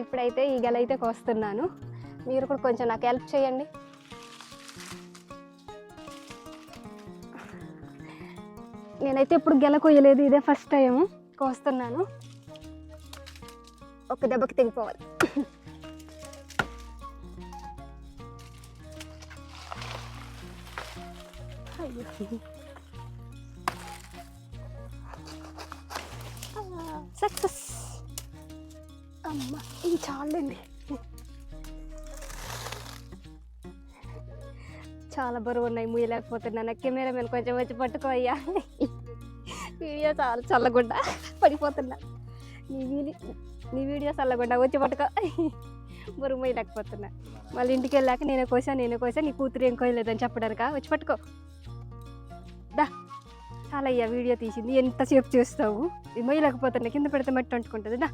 ఇప్పుడైతే ఈ అయితే కోస్తున్నాను. మీరు కూడా కొంచెం నాకు హెల్ప్ చేయండి. నేనైతే ఇప్పుడు గెల కొయ్యలేదు ఇదే ఫస్ట్ టైం కోస్తున్నాను. ఒక దెబ్బకి తెగిపోవాలి సక్సెస్. అమ్మ ఇది చాలండి. చాలా బరువు ఉన్నాయి ముయ్యలేకపోతున్నాను కెమెరా మీద కొంచెం వచ్చి పట్టుకోయ్యా వీడియో చాలా చల్లగుండ పడిపోతున్నా. నీ వీడియో నీ వీడియో చల్లగుండ వచ్చి పట్టుకో. బరువు మొయ్యలేకపోతున్నా మళ్ళీ ఇంటికి వెళ్ళాక నేనే కోసా నేనే కోసా నీ కూతురు ఏం కోయలేదని చెప్పడానికా? వచ్చి పట్టుకో. దా. చాలా అయ్యా వీడియో తీసింది. ఎంతసేపు చేస్తావు? ఇది కింద పెడితే మట్టి అంటుకుంటుంది. దా.